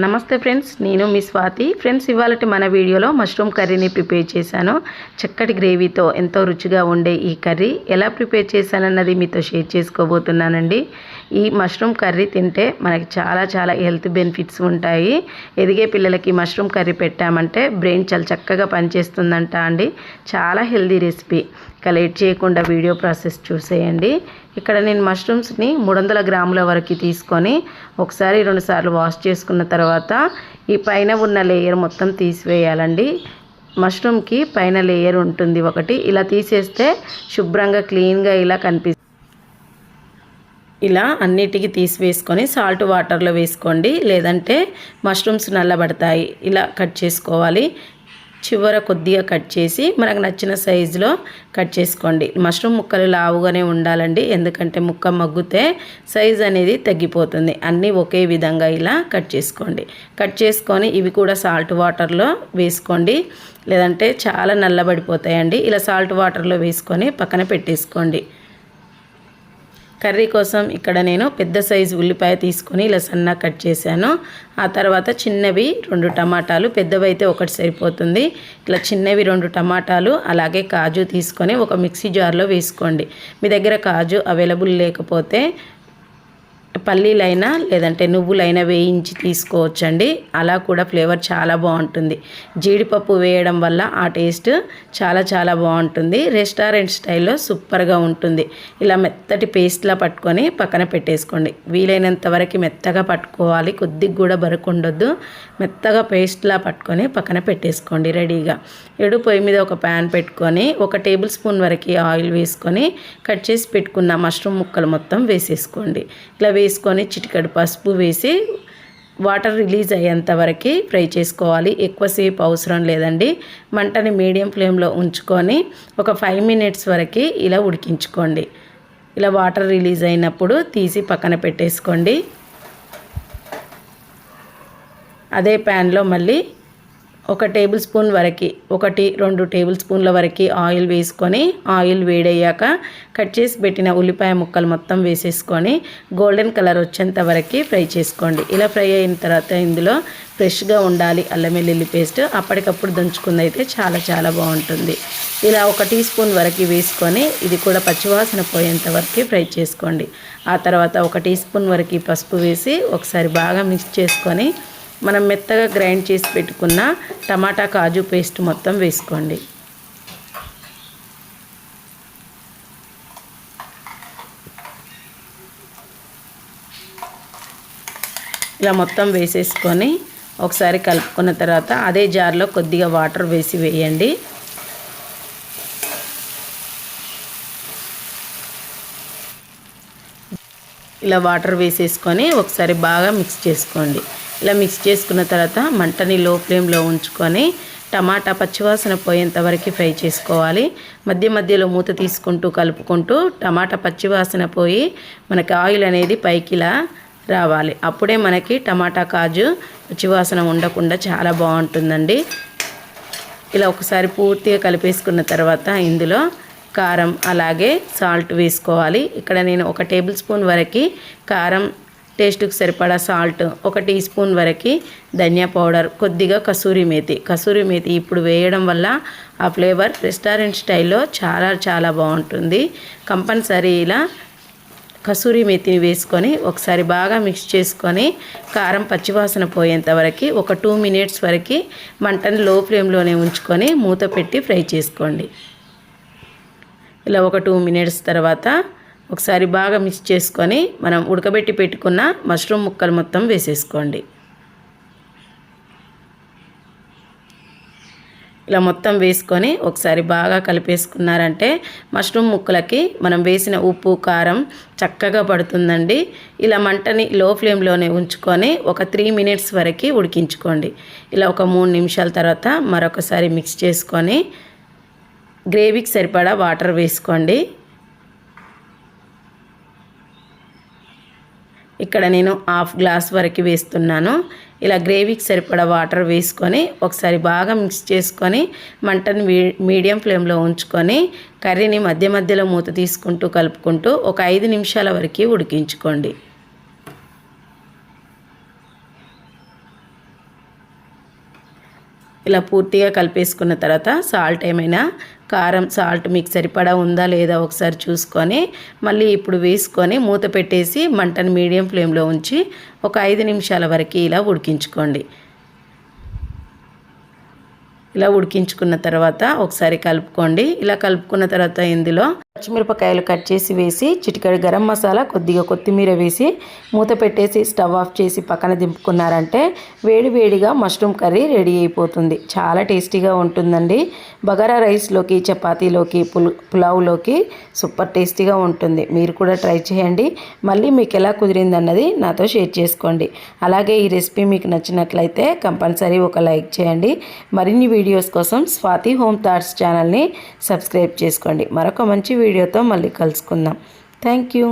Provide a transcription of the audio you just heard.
నమస్తే ఫ్రెండ్స్ నేను మీ స్వాతి. ఫ్రెండ్స్ ఇవాళ మన వీడియోలో మష్రూమ్ కర్రీని ప్రిపేర్ చేశాను. చక్కటి గ్రేవీతో ఎంతో రుచిగా ఉండే ఈ కర్రీ ఎలా ప్రిపేర్ చేశానన్నది మీతో షేర్ చేసుకోబోతున్నానండి. ఈ మష్రూమ్ కర్రీ తింటే మనకి చాలా చాలా హెల్త్ బెనిఫిట్స్ ఉంటాయి. ఎదిగే పిల్లలకి మష్రూమ్ కర్రీ పెట్టామంటే బ్రెయిన్ చాలా చక్కగా పనిచేస్తుందంట అండి. చాలా హెల్దీ రెసిపీ. ఇక లేట్ చేయకుండా వీడియో ప్రాసెస్ చూసేయండి. ఇక్కడ నేను మష్రూమ్స్ని మూడు వందల గ్రాముల వరకు తీసుకొని ఒకసారి రెండుసార్లు వాష్ చేసుకున్న తర్వాత ఈ పైన ఉన్న లేయర్ మొత్తం తీసివేయాలండి. మష్రూమ్కి పైన లేయర్ ఉంటుంది ఒకటి. ఇలా తీసేస్తే శుభ్రంగా క్లీన్గా ఇలా కనిపిస్తుంది. ఇలా అన్నిటికీ తీసివేసుకొని సాల్ట్ వాటర్లో వేసుకోండి. లేదంటే మష్రూమ్స్ నల్లబడతాయి. ఇలా కట్ చేసుకోవాలి. చివర కొద్దిగా కట్ చేసి మనకు నచ్చిన సైజులో కట్ చేసుకోండి. మష్రూమ్ ముక్కలు లావుగానే ఉండాలండి. ఎందుకంటే ముక్క మగ్గితే సైజ్ అనేది తగ్గిపోతుంది. అన్నీ ఒకే విధంగా ఇలా కట్ చేసుకోండి. కట్ చేసుకొని ఇవి కూడా సాల్ట్ వాటర్లో వేసుకోండి. లేదంటే చాలా నల్లబడిపోతాయండి. ఇలా సాల్ట్ వాటర్లో వేసుకొని పక్కన పెట్టేసుకోండి. కర్రీ కోసం ఇక్కడ నేను పెద్ద సైజు ఉల్లిపాయ తీసుకొని ఇలా సన్న కట్ చేశాను. ఆ తర్వాత చిన్నవి రెండు టమాటాలు పెద్దవి అయితే ఒకటి సరిపోతుంది. ఇలా చిన్నవి రెండు టమాటాలు అలాగే కాజు తీసుకొని ఒక మిక్సీ జార్లో వేసుకోండి. మీ దగ్గర కాజు అవైలబుల్ లేకపోతే పల్లీలైనా లేదంటే నువ్వులైనా వేయించి తీసుకోవచ్చండి. అలా కూడా ఫ్లేవర్ చాలా బాగుంటుంది. జీడిపప్పు వేయడం వల్ల ఆ టేస్ట్ చాలా చాలా బాగుంటుంది. రెస్టారెంట్ స్టైల్లో సూపర్గా ఉంటుంది. ఇలా మెత్తటి పేస్ట్లా పట్టుకొని పక్కన పెట్టేసుకోండి. వీలైనంత వరకు మెత్తగా పట్టుకోవాలి. కొద్దిగా కూడా బరుకుండొద్దు మెత్తగా పేస్ట్లా పట్టుకొని పక్కన పెట్టేసుకోండి రెడీగా. ఎడు పొయ్యి మీద ఒక ప్యాన్ పెట్టుకొని ఒక టేబుల్ స్పూన్ వరకు ఆయిల్ వేసుకొని కట్ చేసి పెట్టుకున్న మష్రూమ్ ముక్కలు మొత్తం వేసేసుకోండి. ఇలా వేసుకొని చిటికడు పసుపు వేసి వాటర్ రిలీజ్ అయ్యేంత వరకు ఫ్రై చేసుకోవాలి. ఎక్కువసేపు అవసరం లేదండి. మంటని మీడియం ఫ్లేమ్లో ఉంచుకొని ఒక ఫైవ్ మినిట్స్ వరకు ఇలా ఉడికించుకోండి. ఇలా వాటర్ రిలీజ్ అయినప్పుడు తీసి పక్కన పెట్టేసుకోండి. అదే ప్యాన్లో మళ్ళీ ఒక టేబుల్ స్పూన్ వరకు ఒకటి రెండు టేబుల్ స్పూన్ల వరకు ఆయిల్ వేసుకొని ఆయిల్ వేడయ్యాక కట్ చేసి పెట్టిన ఉల్లిపాయ ముక్కలు మొత్తం వేసేసుకొని గోల్డెన్ కలర్ వచ్చేంత వరకు ఫ్రై చేసుకోండి. ఇలా ఫ్రై అయిన తర్వాత ఇందులో ఫ్రెష్గా ఉండాలి అల్లం వెల్లుల్లి పేస్ట్ అప్పటికప్పుడు దంచుకుంది అయితే చాలా చాలా బాగుంటుంది. ఇలా ఒక టీ స్పూన్ వరకు వేసుకొని ఇది కూడా పచ్చివాసన పోయేంత వరకు ఫ్రై చేసుకోండి. ఆ తర్వాత ఒక టీ స్పూన్ వరకు పసుపు వేసి ఒకసారి బాగా మిక్స్ చేసుకొని మనం మెత్తగా గ్రైండ్ చేసి పెట్టుకున్న టమాటా కాజు పేస్ట్ మొత్తం వేసుకోండి. ఇలా మొత్తం వేసేసుకొని ఒకసారి కలుపుకున్న తర్వాత అదే జార్లో కొద్దిగా వాటర్ వేసి వేయండి. ఇలా వాటర్ వేసేసుకొని ఒకసారి బాగా మిక్స్ చేసుకోండి. ఇలా మిక్స్ చేసుకున్న తర్వాత మంటని లో ఫ్లేమ్లో ఉంచుకొని టమాటా పచ్చివాసన పోయేంత వరకు ఫ్రై చేసుకోవాలి. మధ్య మధ్యలో మూత తీసుకుంటూ కలుపుకుంటూ టమాటా పచ్చివాసన పోయి మనకి ఆయిల్ అనేది పైకిలా రావాలి. అప్పుడే మనకి టమాటా కాజు పచ్చివాసన ఉండకుండా చాలా బాగుంటుందండి. ఇలా ఒకసారి పూర్తిగా కలిపేసుకున్న తర్వాత ఇందులో కారం అలాగే సాల్ట్ వేసుకోవాలి. ఇక్కడ నేను ఒక టేబుల్ స్పూన్ వరకు కారం టేస్ట్కి సరిపడా సాల్ట్ ఒక టీ స్పూన్ వరకు ధనియా పౌడర్ కొద్దిగా కసూరి మేతి. కసూరి మేతి ఇప్పుడు వేయడం వల్ల ఆ ఫ్లేవర్ రెస్టారెంట్ స్టైల్లో చాలా చాలా బాగుంటుంది. కంపల్సరీ ఇలా కసూరి మేతిని వేసుకొని ఒకసారి బాగా మిక్స్ చేసుకొని కారం పచ్చివాసన పోయేంత వరకు ఒక టూ మినిట్స్ వరకు మంటని లో ఫ్లేమ్లోనే ఉంచుకొని మూత పెట్టి ఫ్రై చేసుకోండి. ఇలా ఒక టూ మినిట్స్ తర్వాత ఒకసారి బాగా మిక్స్ చేసుకొని మనం ఉడకబెట్టి పెట్టుకున్న మష్రూమ్ ముక్కలు మొత్తం వేసేసుకోండి. ఇలా మొత్తం వేసుకొని ఒకసారి బాగా కలిపేసుకున్నారంటే మష్రూమ్ ముక్కలకి మనం వేసిన ఉప్పు కారం చక్కగా పడుతుందండి. ఇలా మంటని లో ఫ్లేమ్లోనే ఉంచుకొని ఒక త్రీ మినిట్స్ వరకు ఉడికించుకోండి. ఇలా ఒక మూడు నిమిషాల తర్వాత మరొకసారి మిక్స్ చేసుకొని గ్రేవీకి సరిపడా వాటర్ వేసుకోండి. ఇక్కడ నేను హాఫ్ గ్లాస్ వరకు వేస్తున్నాను. ఇలా గ్రేవీకి సరిపడా వాటర్ వేసుకొని ఒకసారి బాగా మిక్స్ చేసుకొని మంటను మీడియం ఫ్లేమ్లో ఉంచుకొని కర్రీని మధ్య మధ్యలో మూత తీసుకుంటూ కలుపుకుంటూ ఒక ఐదు నిమిషాల వరకు ఉడికించుకోండి. ఇలా పూర్తిగా కలిపేసుకున్న తర్వాత సాల్ట్ ఏమైనా కారం సాల్ట్ మీకు సరిపడా ఉందా లేదా ఒకసారి చూసుకొని మళ్ళీ ఇప్పుడు వేసుకొని మూత పెట్టేసి మంటను మీడియం ఫ్లేమ్లో ఉంచి ఒక ఐదు నిమిషాల వరకు ఇలా ఉడికించుకోండి. ఇలా ఉడికించుకున్న తర్వాత ఒకసారి కలుపుకోండి. ఇలా కలుపుకున్న తర్వాత ఇందులో పచ్చిమిరపకాయలు కట్ చేసి వేసి చిటికెడు గరం మసాలా కొద్దిగా కొత్తిమీర వేసి మూత పెట్టేసి స్టవ్ ఆఫ్ చేసి పక్కన దింపుకున్నారంటే వేడి వేడిగా మష్రూమ్ కర్రీ రెడీ అయిపోతుంది. చాలా టేస్టీగా ఉంటుందండి. బగారా రైస్లోకి చపాతీలోకి పుల్ పులావ్లోకి సూపర్ టేస్టీగా ఉంటుంది. మీరు కూడా ట్రై చేయండి. మళ్ళీ మీకు ఎలా కుదిరింది అన్నది నాతో షేర్ చేసుకోండి. అలాగే ఈ రెసిపీ మీకు నచ్చినట్లయితే కంపల్సరీ ఒక లైక్ చేయండి. మరిన్ని వీడియోస్ కోసం స్వాతి హోమ్ థాట్స్ ఛానల్ని సబ్స్క్రైబ్ చేసుకోండి. మరొక మంచి వీడియో వీడియోతో మళ్ళీ కలుసుకుందాం. Thank you